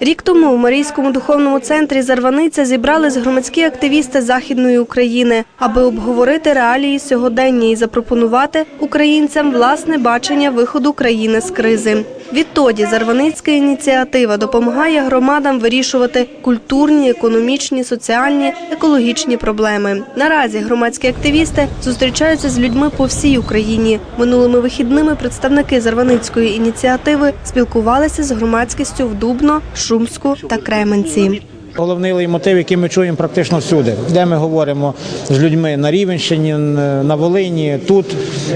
Рік тому в Марійському духовному центрі Зарваниця зібрались громадські активісти Західної України, аби обговорити реалії сьогодення і запропонувати українцям власне бачення виходу країни з кризи. Відтоді Зарваницька ініціатива допомагає громадам вирішувати культурні, економічні, соціальні, екологічні проблеми. Наразі громадські активісти зустрічаються з людьми по всій Україні. Минулими вихідними представники Зарваницької ініціативи спілкувалися з громадськістю в Дубно, Шумську та Кременці. Головний лейтмотив, який ми чуємо практично всюди, де ми говоримо з людьми? На Рівенщині, на Волині, тут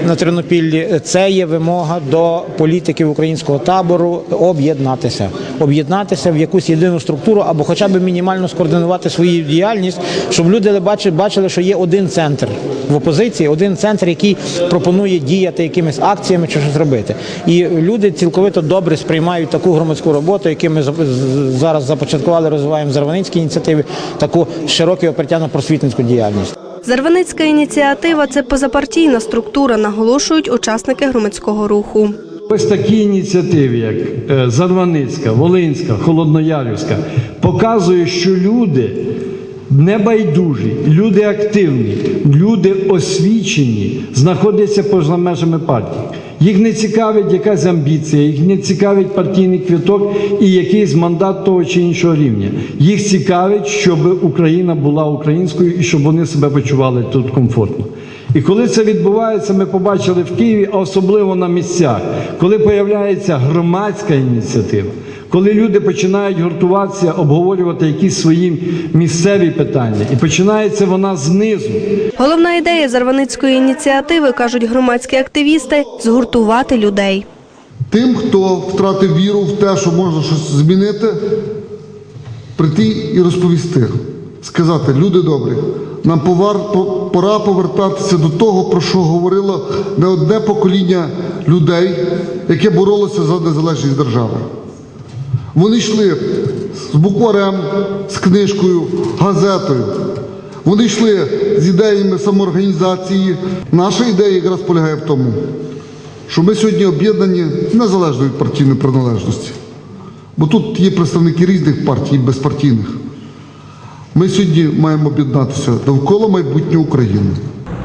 на Тернопіллі, це є вимога до політиків українського табору об'єднатися, об'єднатися в якусь єдину структуру або хоча б мінімально скоординувати свою діяльність, щоб люди бачили, що є один центр в опозиції, один центр, який пропонує діяти якимись акціями чи щось робити. І люди цілковито добре сприймають таку громадську роботу, яку ми зараз започаткували, розвиваємо в Зарваницькій ініціативі, таку широку опертяно просвітницьку діяльність. Зарваницька ініціатива це позапартійна структура, наголошують учасники громадського руху. Ось такі ініціативи, як е, Зарваницька, Волинська, Холодноярівська, показує, що люди небайдужі, люди активні, люди освічені, знаходяться поза межами партії. Їх не цікавить якась амбіція, їх не цікавить партійний квіток і якийсь мандат того чи іншого рівня. Їх цікавить, щоб Україна була українською і щоб вони себе почували тут комфортно. І коли це відбувається, ми побачили в Києві, а особливо на місцях, коли появляється громадська ініціатива, коли люди починають гуртуватися, обговорювати якісь свої місцеві питання, і починається вона знизу. Головна ідея Зарваницької ініціативи, кажуть громадські активісти, згуртувати людей. Тим, хто втратив віру в те, що можна щось змінити, прийти і розповісти, сказати, люди добрі, нам повар- пора повертатися до того, про що говорило не одне покоління людей, яке боролося за незалежність держави. Вони йшли з букварем, з книжкою, газетою. Вони йшли з ідеями самоорганізації. Наша ідея якраз полягає в тому, що ми сьогодні об'єднані незалежно від партійної приналежності. Бо тут є представники різних партій, безпартійних. Ми сьогодні маємо об'єднатися довкола майбутнього України.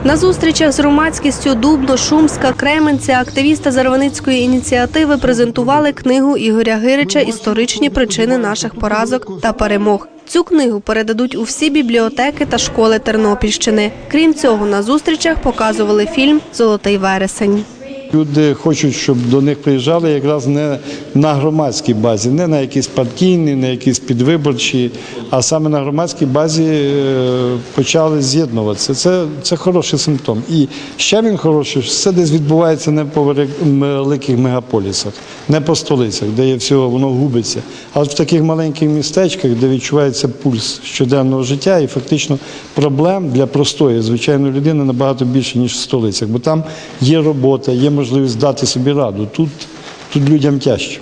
На зустрічах з громадськістю Дубно, Шумська, Кременця активісти Зарваницької ініціативи презентували книгу Ігоря Гирича Історичні причини наших поразок та перемог. Цю книгу передадуть у всі бібліотеки та школи Тернопільщини. Крім цього, на зустрічах показували фільм Золотий вересень. Люди хочуть, щоб до них приїжджали якраз не на громадській базі, не на якісь партійні, не якісь підвиборчі, а саме на громадській базі е, почали з'єднуватися. Це, це хороший симптом. І ще він хороший, що це десь відбувається не по великих мегаполісах, не по столицях, де є всього, воно губиться, а в таких маленьких містечках, де відчувається пульс щоденного життя, і фактично проблем для простої звичайної людини набагато більше, ніж в столицях, бо там є робота, є можливість дати собі раду. Тут, тут людям тяжче.